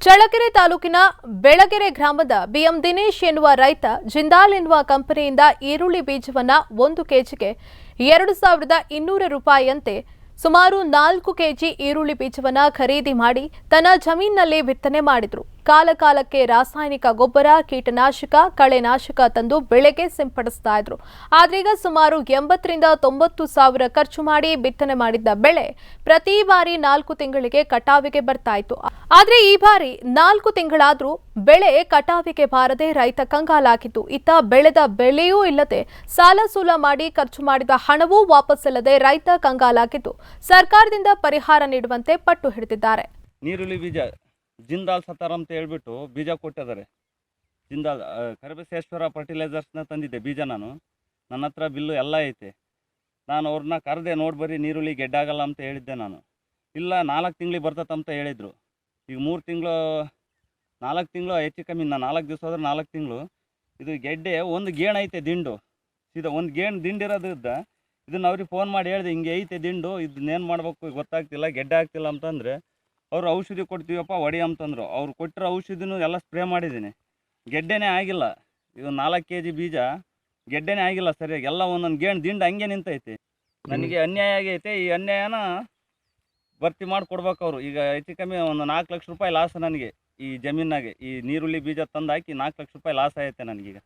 ಚಳ್ಳಕೆರೆ ತಾಲೂಕಿನ ಬೆಳಗೆರೆ ಗ್ರಾಮದ ಬಿಎಂ ದಿನೇಶ್ ಎನ್ನುವ ರೈತ ಜಿಂದಾಲ್ ಎನ್ನುವ ಕಂಪನಿಯಿಂದ ಈರುಳ್ಳಿ ಬೀಜವನ್ನ ಒಂದು ಕೆಜಿಗೆ ಎರಡು ಸಾವಿರದ ಇನ್ನೂರು ರೂಪಾಯಿಯಂತೆ ಸುಮಾರು ನಾಲ್ಕು ಕೆಜಿ ಈರುಳ್ಳಿ ಬೀಜವನ್ನ ಖರೀದಿ ಮಾಡಿ ತನ್ನ ಜಮೀನಿನಲ್ಲಿ ಬಿತ್ತನೆ ಮಾಡಿದ್ರು. ಕಾಲ ಕಾಲಕ್ಕೆ ರಾಸಾಯನಿಕ ಗೊಬ್ಬರ, ಕೀಟನಾಶಕ, ಕಳೆನಾಶಕ ತಂದು ಬೆಳೆಗೆ ಸಿಂಪಡಿಸ್ತಾ ಇದ್ರು. ಆದ್ರೀಗ ಸುಮಾರು ಎಂಬತ್ತರಿಂದ ತೊಂಬತ್ತು ಸಾವಿರ ಖರ್ಚು ಮಾಡಿ ಬಿತ್ತನೆ ಮಾಡಿದ್ದ ಬೆಳೆ ಪ್ರತಿ ಬಾರಿ ನಾಲ್ಕು ತಿಂಗಳಿಗೆ ಕಟಾವಿಗೆ ಬರ್ತಾ ಇತ್ತು. ಆದ್ರೆ ಈ ಬಾರಿ ನಾಲ್ಕು ತಿಂಗಳಾದ್ರೂ ಬೆಳೆ ಕಟಾವಿಗೆ ಬಾರದೆ ರೈತ ಕಂಗಾಲಾಗಿತ್ತು ಇತ್ತ ಬೆಳೆದ ಬೆಳೆಯೂ ಇಲ್ಲದೆ ಸಾಲ ಸೂಲ ಮಾಡಿ ಖರ್ಚು ಮಾಡಿದ ಹಣವೂ ವಾಪಸ್ಸಿಲ್ಲದೆ ರೈತ ಕಂಗಾಲಾಗಿದ್ದು. ಸರ್ಕಾರದಿಂದ ಪರಿಹಾರ ನೀಡುವಂತೆ ಪಟ್ಟು ಹಿಡಿದಿದ್ದಾರೆ. ನೀರುಳ್ಳಿ ಬೀಜ ಜಿಂದಾಲ್ ಸತಾರ್ ಅಂತ ಹೇಳ್ಬಿಟ್ಟು ಬೀಜ ಕೊಟ್ಟಿದ್ದಾರೆ. ಜಿಂದಾಲ್ ಕರಬಸೇಶ್ವರ ಫರ್ಟಿಲೈಸರ್ಸ್ನ ತಂದಿದ್ದೆ ಬೀಜ ನಾನು. ನನ್ನ ಹತ್ರ ಬಿಲ್ಲು ಎಲ್ಲ ಐತೆ. ನಾನು ಅವ್ರನ್ನ ಕರೆದೆ ನೋಡಿ ಬರ್ರಿ ನೀರುಳ್ಳಿ ಗೆಡ್ಡಾಗಲ್ಲ ಅಂತ ಹೇಳಿದ್ದೆ ನಾನು. ಇಲ್ಲ, ನಾಲ್ಕು ತಿಂಗಳಿಗೆ ಬರ್ತದಂತ ಹೇಳಿದರು. ಈಗ ಮೂರು ತಿಂಗಳು, ನಾಲ್ಕು ತಿಂಗಳು ಹೆಚ್ಚು ಕಮ್ಮಿ ನಾನು ನಾಲ್ಕು ದಿವಸ ಹೋದ್ರೆ ನಾಲ್ಕು ತಿಂಗಳು. ಇದು ಗೆಡ್ಡೆ ಒಂದು ಗೇಣು ಐತೆ ದಿಂಡು. ಸೀದಾ ಒಂದು ಗೇಣು ದಿಂಡಿರೋದ್ರಿಂದ ಇದನ್ನು ಅವ್ರಿಗೆ ಫೋನ್ ಮಾಡಿ ಹೇಳಿದೆ, ಹಿಂಗೆ ಐತೆ ದಿಂಡು ಇದನ್ನೇನು ಮಾಡಬೇಕು ಗೊತ್ತಾಗ್ತಿಲ್ಲ, ಗೆಡ್ಡೆ ಆಗ್ತಿಲ್ಲ ಅಂತಂದರೆ ಅವರು ಔಷಧಿ ಕೊಡ್ತೀವಪ್ಪ ಹೊಡಿ ಅಂತಂದರು. ಅವ್ರು ಕೊಟ್ಟಿರೋ ಔಷಧಿನೂ ಎಲ್ಲ ಸ್ಪ್ರೇ ಮಾಡಿದ್ದೀನಿ. ಗೆಡ್ಡೆನೇ ಆಗಿಲ್ಲ. ಇದು ನಾಲ್ಕು ಕೆ ಜಿ ಬೀಜ ಗೆಡ್ಡೆನೇ ಆಗಿಲ್ಲ ಸರಿಯಾಗಿ. ಎಲ್ಲ ಒಂದೊಂದು ಗೇಣು ದಿಂಡು ಹಂಗೆ ನಿಂತೈತಿ. ನನಗೆ ಅನ್ಯಾಯ ಆಗೈತೆ. ಈ ಅನ್ಯಾಯನ ಭರ್ತಿ ಮಾಡಿ ಕೊಡ್ಬೇಕು ಅವರು. ಈಗ ಹೆಚ್ಚು ಕಮ್ಮಿ ಒಂದು ನಾಲ್ಕು ಲಕ್ಷ ರೂಪಾಯಿ ಲಾಸ್ ನನಗೆ ಈ ಜಮೀನಾಗೆ. ಈ ನೀರುಳ್ಳಿ ಬೀಜ ತಂದು ಹಾಕಿ ನಾಲ್ಕು ಲಕ್ಷ ರೂಪಾಯಿ ಲಾಸ್ ಆಗೈತೆ ನನಗೀಗ.